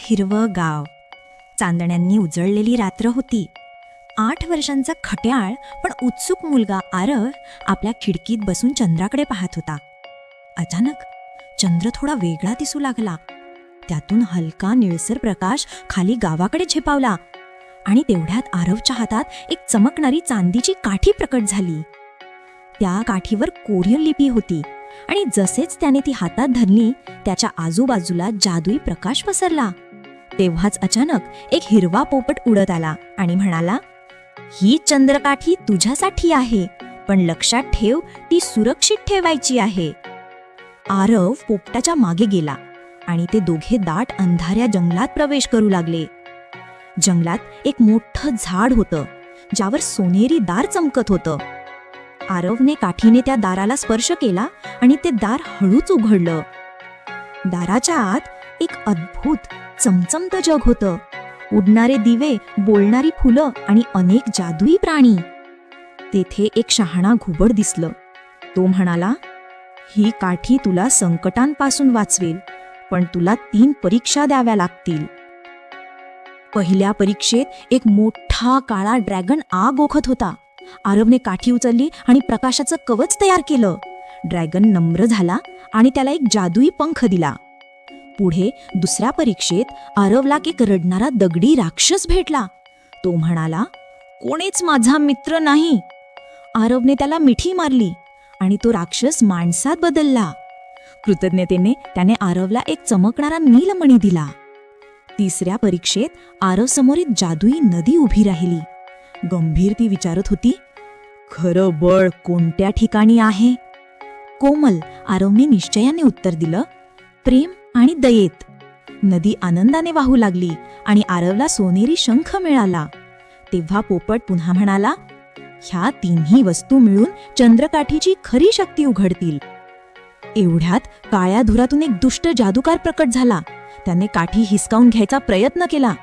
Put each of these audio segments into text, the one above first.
हिरवं गाव. चांदण्यांनी उजळलेली रात्र होती. आठ वर्षांचा खट्याळ पण उत्सुक मुलगा आरव आपल्या खिडकीत बसून चंद्राकडे पाहत होता. अचानक चंद्र थोडा वेगळा दिसू लागला. त्यातून हलका निळसर प्रकाश खाली गावाकडे झेपावला आणि तेवढ्यात आरवच्या हातात एक चमकणारी चांदीची काठी प्रकट झाली. त्या काठीवर कोरियन लिपी होती आणि जसेच त्याने ती हातात धरली त्याच्या आजूबाजूला जादुई प्रकाश पसरला. तेव्हाच अचानक एक हिरवा पोपट उडत आला आणि म्हणाला ही चंद्रकाठी तुझ्यासाठी आहे पण लक्षात ठेव ती सुरक्षित ठेवायची आहे. आरव पोपटाच्या मागे गेला आणि ते दोघे दाट अंधाऱ्या जंगलात प्रवेश करू लागले. जंगलात एक मोठं झाड होतं ज्यावर सोनेरी दार चमकत होतं. आरवने काठीने त्या दाराला स्पर्श केला आणि ते दार हळूच उघडलं. दाराच्या आत एक अद्भुत चमचमतं जग होतं. उडणारे दिवे बोलणारी फुलं आणि अनेक जादुई प्राणी. तेथे एक शहाणा घुबड दिसलं. तो म्हणाला ही काठी तुला संकटांपासून वाचवेल पण तुला तीन परीक्षा द्याव्या लागतील. पहिल्या परीक्षेत एक मोठा काळा ड्रॅगन आग ओखत होता. आरवने काठी उचलली आणि प्रकाशाचं कवच तयार केलं. ड्रॅगन नम्र झाला आणि त्याला एक जादुई पंख दिला. पुढे दुसऱ्या परीक्षेत आरवला एक रडणारा दगडी राक्षस भेटला. तो म्हणाला कोणीच माझा मित्र नाही. आरवने त्याला मिठी मारली आणि तो राक्षस माणसात बदलला. कृतज्ञतेने त्याने आरवला एक चमकणारा नीलमणी दिला. तिसऱ्या परीक्षेत आरव समोर एक जादुई नदी उभी राहिली. गंभीर ती विचारत होती खरं बळ कोणत्या ठिकाणी आहे? कोमल आरवने निश्चयाने उत्तर दिलं प्रेम आणि दयेत. नदी आनंदाने वाहू लागली आणि आरवला सोनेरी शंख मिळाला. तेव्हा पोपट पुन्हा म्हणाला ह्या तिन्ही वस्तू मिळून चंद्रकाठीची खरी शक्ती उघडतील. एवढ्यात काळ्या धुरातून एक दुष्ट जादूकार प्रकट झाला. त्याने काठी हिसकावून घ्यायचा प्रयत्न केला.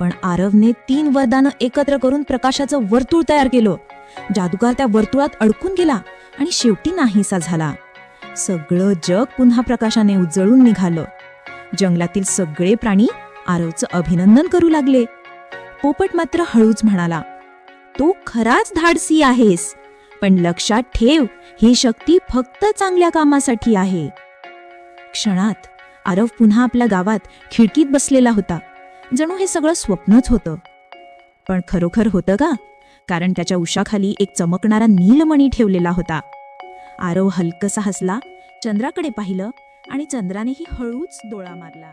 पण आरवने तीन वरदानं एकत्र करून प्रकाशाचं वर्तुळ तयार केलं. जादूगार त्या वर्तुळात अडकून गेला आणि शेवटी नाहीसा झाला. सगळं जग पुन्हा प्रकाशाने उजळून निघालं. जंगलातील सगळे प्राणी आरवचं अभिनंदन करू लागले. पोपट मात्र हळूच म्हणाला तू खराच धाडसी आहेस पण लक्षात ठेव ही शक्ती फक्त चांगल्या कामासाठी आहे. क्षणात आरव पुन्हा आपल्या गावात खिडकीत बसलेला होता. जणू हे सगळं स्वप्नच होतं. पण खरोखर होतं का? कारण त्याच्या उशाखाली एक चमकणारा नीलमणी ठेवलेला होता. आरव हलकसा हसला चंद्राकडे पाहिलं आणि चंद्रानेही हळूच डोळा मारला.